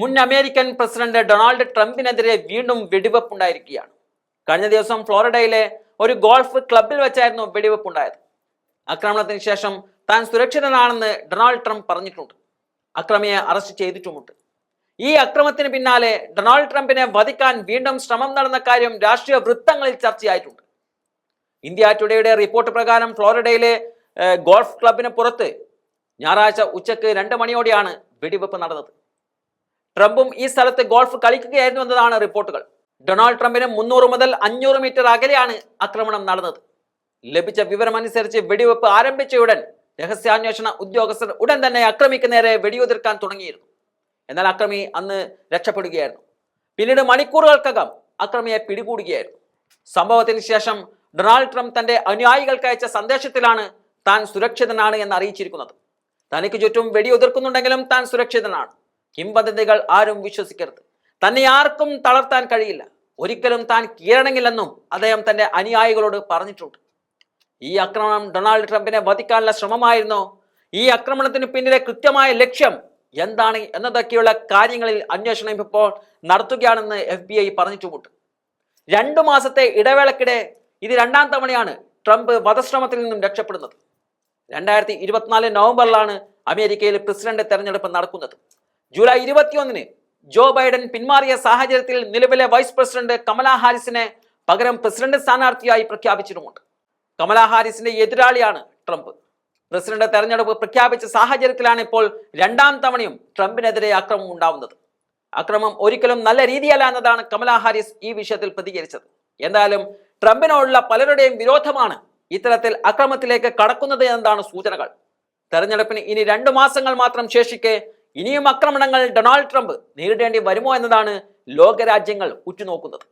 മുൻ American president Donald ട്രംപിനെതിരെ വീണ്ടും വെടിവെപ്പുണ്ടായിരിക്കുകയാണ്. കഴിഞ്ഞ ദിവസം ഫ്ലോറിഡയിലെ ഒരു ഗോൾഫ് ക്ലബിൽ വെച്ചായിരുന്നു വെടിവെപ്പുണ്ടായത്. ആക്രമണത്തിന് ശേഷം താൻ സുരക്ഷിതനാണെന്ന് ഡൊണാൾഡ് ട്രംപ് പറഞ്ഞിട്ടുണ്ട്. അക്രമിയെ അറസ്റ്റ് ചെയ്തിട്ടുമുണ്ട്. ഈ അക്രമത്തിന് പിന്നാലെ ഡൊണാൾഡ് ട്രംപിനെ വധിക്കാൻ വീണ്ടും ശ്രമം നടന്ന കാര്യം രാഷ്ട്രീയ വൃത്തങ്ങളിൽ ചർച്ചയായിട്ടുണ്ട്. ഇന്ത്യ ടുഡേയുടെ റിപ്പോർട്ട് പ്രകാരം ഫ്ലോറിഡയിലെ ഗോൾഫ് ക്ലബിന് പുറത്ത് ഞായറാഴ്ച ഉച്ചയ്ക്ക് രണ്ട് മണിയോടെയാണ് വെടിവെപ്പ് നടന്നത്. ട്രംപും ഈ സ്ഥലത്ത് ഗോൾഫ് കളിക്കുകയായിരുന്നു എന്നതാണ് റിപ്പോർട്ടുകൾ. ഡൊണാൾഡ് ട്രംപിന് മുന്നൂറ് മുതൽ അഞ്ഞൂറ് മീറ്റർ അകലെയാണ് ആക്രമണം നടന്നത്. ലഭിച്ച വിവരമനുസരിച്ച് വെടിവെപ്പ് ആരംഭിച്ചയുടൻ രഹസ്യാന്വേഷണ ഉദ്യോഗസ്ഥർ ഉടൻ തന്നെ അക്രമിക്ക് നേരെ വെടിയുതിർക്കാൻ തുടങ്ങിയിരുന്നു. എന്നാൽ അക്രമി അന്ന് രക്ഷപ്പെടുകയായിരുന്നു. പിന്നീട് മണിക്കൂറുകൾക്കകം അക്രമിയെ പിടികൂടുകയായിരുന്നു. സംഭവത്തിന് ശേഷം ഡൊണാൾഡ് ട്രംപ് തന്റെ അനുയായികൾക്ക് അയച്ച സന്ദേശത്തിലാണ് താൻ സുരക്ഷിതനാണ് എന്ന് അറിയിച്ചിരിക്കുന്നത് തനിക്ക് ചുറ്റും വെടിയുതിർക്കുന്നുണ്ടെങ്കിലും താൻ സുരക്ഷിതനാണ്. കിംവദന്തികൾ ആരും വിശ്വസിക്കരുത്. തന്നെ ആർക്കും തളർത്താൻ കഴിയില്ല. ഒരിക്കലും താൻ കീഴടങ്ങില്ലെന്നും അദ്ദേഹം തന്റെ അനുയായികളോട് പറഞ്ഞിട്ടുണ്ട്. ഈ ആക്രമണം ഡൊണാൾഡ് ട്രംപിനെ വധിക്കാനുള്ള ശ്രമമായിരുന്നോ? ഈ ആക്രമണത്തിന് പിന്നിലെ കൃത്യമായ ലക്ഷ്യം എന്താണ് എന്നതൊക്കെയുള്ള കാര്യങ്ങളിൽ അന്വേഷണം ഇപ്പോൾ നടത്തുകയാണെന്ന് എഫ് ബി ഐ പറഞ്ഞിട്ടുമുണ്ട്. രണ്ടു മാസത്തെ ഇടവേളക്കിടെ ഇത് രണ്ടാം തവണയാണ് ട്രംപ് വധശ്രമത്തിൽ നിന്നും രക്ഷപ്പെടുന്നത്. രണ്ടായിരത്തി ഇരുപത്തിനാല് നവംബറിലാണ് അമേരിക്കയിൽ പ്രസിഡന്റ് തെരഞ്ഞെടുപ്പ് നടക്കുന്നത്. ജൂലൈ ഇരുപത്തിയൊന്നിന് ജോ ബൈഡൻ പിന്മാറിയ സാഹചര്യത്തിൽ നിലവിലെ വൈസ് പ്രസിഡന്റ് കമല ഹാരിസിനെ പകരം പ്രസിഡന്റ് സ്ഥാനാർത്ഥിയായി പ്രഖ്യാപിച്ചിട്ടുമുണ്ട്. കമല ഹാരിസിന്റെ എതിരാളിയാണ് ട്രംപ്. പ്രസിഡന്റ് തെരഞ്ഞെടുപ്പ് പ്രഖ്യാപിച്ച സാഹചര്യത്തിലാണ് ഇപ്പോൾ രണ്ടാം തവണയും ട്രംപിനെതിരെ അക്രമം ഉണ്ടാവുന്നത്. അക്രമം ഒരിക്കലും നല്ല രീതിയല്ല എന്നതാണ് കമല ഹാരിസ് ഈ വിഷയത്തിൽ പ്രതികരിച്ചത്. എന്തായാലും ട്രംപിനോടുള്ള പലരുടെയും വിരോധമാണ് ഇത്തരത്തിൽ അക്രമത്തിലേക്ക് കടക്കുന്നത് എന്നതാണ് സൂചനകൾ. തെരഞ്ഞെടുപ്പിന് ഇനി രണ്ടു മാസങ്ങൾ മാത്രം ശേഷിക്കെ ഇനിയും ആക്രമണങ്ങൾ ഡൊണാൾഡ് ട്രംപ് നേരിടേണ്ടി വരുമോ എന്നതാണ് ലോകരാജ്യങ്ങൾ ഉറ്റുനോക്കുന്നത്.